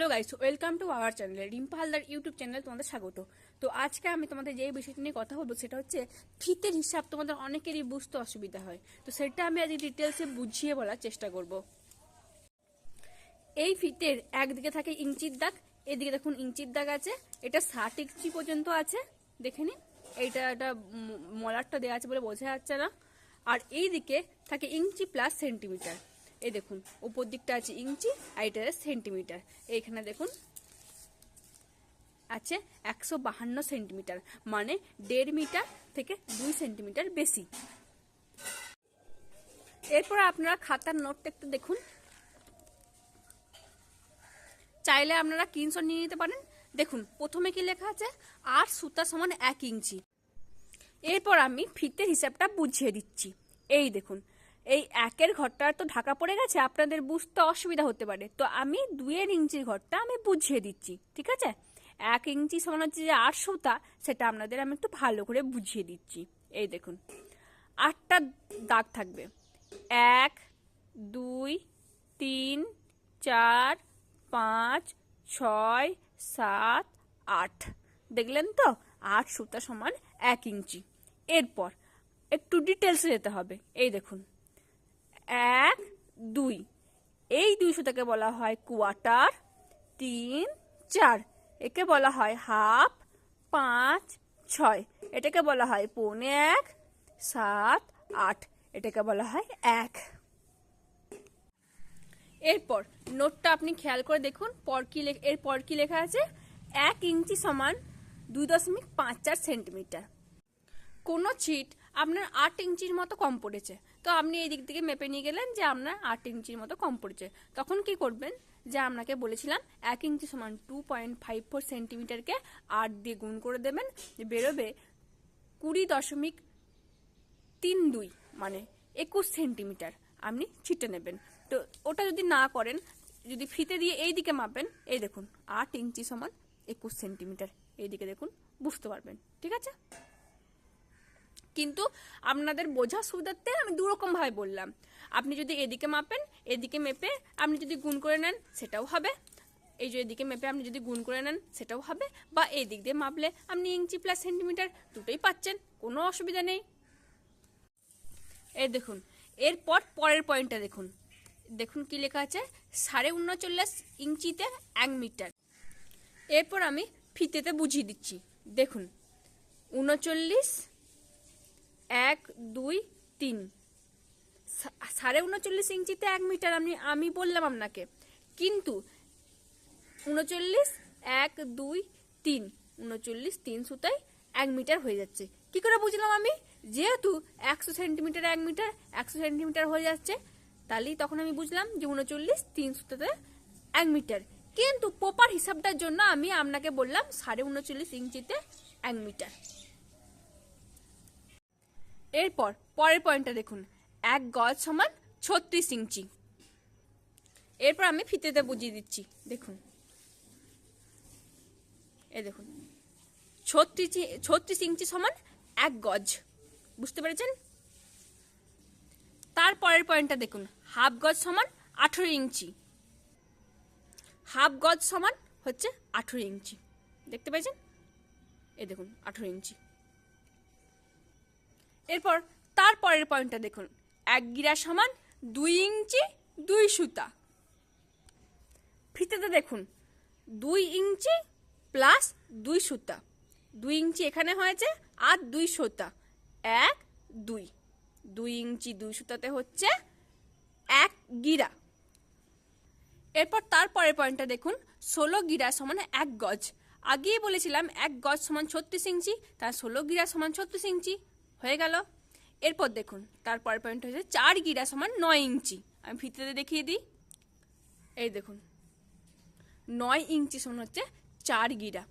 Hello guys, welcome to our channel Rimpa Haldar YouTube চ্যানেলে তোমাদের স্বাগত। তো আজকে আমি তোমাদের যে বিষয়টি নিয়ে কথা বলব সেটা হচ্ছে ফিতের হিসাব, তোমাদের অনেকেরই বুঝতে অসুবিধা হয়। তো সেটা আমি আজ ডিটেলসে বুঝিয়ে বলার চেষ্টা করব। এই ফিতের একদিকে থাকে ইঞ্চির দাগ, এদিকে দেখুন ইঞ্চির দাগ আছে, এটা ষাট ইঞ্চি পর্যন্ত আছে, দেখে নিন। এইটা একটা মলারটা দেওয়া আছে বলে বোঝা যাচ্ছে না। আর এই দিকে থাকে ইঞ্চি প্লাস সেন্টিমিটার। এই দেখুন, উপর দিকটা আছে ইঞ্চি, আর এটা সেন্টিমিটার। এইখানে দেখুন, আছে একশো বাহান্ন সেন্টিমিটার মানে দেড় মিটার থেকে দুই সেন্টিমিটার বেশি। এরপর আপনারা খাতার নোটটা একটু দেখুন। চাইলে আপনারা স্ক্রিনশট নিয়ে নিতে পারেন। দেখুন, প্রথমে কি লেখা আছে? আট সুতা সমান এক ইঞ্চি। এরপর আমি ফিতের হিসাবটা বুঝিয়ে দিচ্ছি। এই দেখুন এই একের ঘরটা তো ঢাকা পড়ে গেছে, আপনাদের বুঝতে অসুবিধা হতে পারে। তো আমি দুয়ের ইঞ্চির ঘরটা আমি বুঝিয়ে দিচ্ছি, ঠিক আছে? এক ইঞ্চি সমান হচ্ছে যে আট সুতা, সেটা আপনাদের আমি একটু ভালো করে বুঝিয়ে দিচ্ছি। এই দেখুন, আটটা দাগ থাকবে। এক, দুই, তিন, চার, পাঁচ, ছয়, সাত, আট। দেখলেন তো? আট সুতা সমান এক ইঞ্চি। এরপর একটু ডিটেলসে যেতে হবে। এই দেখুন এক, দুই। এই দুই সুতাকে বলা হয় কোয়ার্টার তিন, চার। একে বলা হয় হাফ পাঁচ, ছয়। এটাকে বলা হয় পৌনে এক, সাত, আট। এটাকে বলা হয় এক। এরপর নোটটা আপনি খেয়াল করে দেখুন, পর কি লে- এরপর কি লেখা আছে? এক ইঞ্চি সমান দুই দশমিক পাঁচ চার সেন্টিমিটার। কোনো ছিট আপনার আট ইঞ্চির মতো কম পড়েছে। তো আপনি এই দিক থেকে মেপে নিয়ে গেলেন যে আপনার আট ইঞ্চির মতো কম পড়েছে। তখন কি করবেন? যে আপনাকে বলেছিলাম, এক ইঞ্চি সমান টু পয়েন্ট ফাইভ ফোর সেন্টিমিটারকে আট দিয়ে গুণ করে দেবেন বেরোবে কুড়ি দশমিক তিন দুই মানে একুশ সেন্টিমিটার আপনি ছিটে নেবেন। তো ওটা যদি না করেন, যদি ফিতে দিয়ে এই দিকে মাপেন, এই দেখুন, আট ইঞ্চি সমান একুশ সেন্টিমিটার এইদিকে দেখুন, বুঝতে পারবেন, ঠিক আছে? কিন্তু আপনাদের বোঝা সুবিধার্থে আমি দুরকম ভাবে বললাম। আপনি যদি এদিকে মাপেন, এদিকে মেপে আপনি যদি গুণ করে নেন, সেটাও হবে। এই যে এদিকে মেপে আপনি যদি গুণ করে নেন, সেটাও হবে। বা এই দিক দিয়ে মাপলে আপনি ইঞ্চি প্লাস সেন্টিমিটার দুটোই পাচ্ছেন, কোনো অসুবিধা নেই। এই দেখুন, এরপর পরের পয়েন্টটা দেখুন। দেখুন কি লেখা আছে, সাড়ে উনচল্লিশ ইঞ্চিতে এক মিটার। এরপর আমি ফিতেতে বুঝিয়ে দিচ্ছি। দেখুন, উনচল্লিশ এক, দুই, তিন। সাড়ে উনচল্লিশ ইঞ্চিতে এক মিটার, আমি আমি বললাম আপনাকে। কিন্তু উনচল্লিশ, এক, দুই, তিন। উনচল্লিশ, তিন সুতায় এক মিটার হয়ে যাচ্ছে। কি করে বুঝলাম আমি? যেহেতু একশো সেন্টিমিটার এক মিটার, একশো সেন্টিমিটার হয়ে যাচ্ছে, তাহলেই তখন আমি বুঝলাম যে উনচল্লিশ, তিন সুতাতে এক মিটার। কিন্তু প্রপার হিসাবটার জন্য আমি আপনাকে বললাম সাড়ে উনচল্লিশ ইঞ্চিতে এক মিটার। এরপর পরের পয়েন্টটা দেখুন। এক গজ সমান ছত্রিশ ইঞ্চি। এরপর আমি ফিতেতে বুঝিয়ে দিচ্ছি। দেখুন। এ দেখুন। ছত্রিশ ছত্রিশ ইঞ্চি সমান এক গজ। বুঝতে পেরেছেন? তারপরের পয়েন্টটা দেখুন। হাফ গজ সমান আঠেরো ইঞ্চি। হাফ গজ সমান হচ্ছে আঠেরো ইঞ্চি। দেখতে পেয়েছেন? এ দেখুন, আঠেরো ইঞ্চি। এরপর তারপরের পয়েন্টটা দেখুন। এক গিরা সমান দুই ইঞ্চি দুই সুতা। ফিতেতে দেখুন, দুই ইঞ্চি প্লাস দুই সুতা। দুই ইঞ্চি এখানে হয়েছে আর দুই সুতা। এক, দুই। দুই ইঞ্চি দুই সুতাতে হচ্ছে এক গিরা। এরপর তারপরের পয়েন্টটা দেখুন, ষোলো গিরা সমান এক গজ। আগেই বলেছিলাম এক গজ সমান ছত্রিশ ইঞ্চি তার ষোলো গিরা সমান ছত্রিশ ইঞ্চি। হয়ে গেল। এরপর দেখুন তারপর পয়েন্ট হয়েছে চার গিরা সমান নয় ইঞ্চি। আমি ভিতরে দেখিয়ে দিই। এই দেখুন, নয় ইঞ্চি সমান হচ্ছে চার গিরা।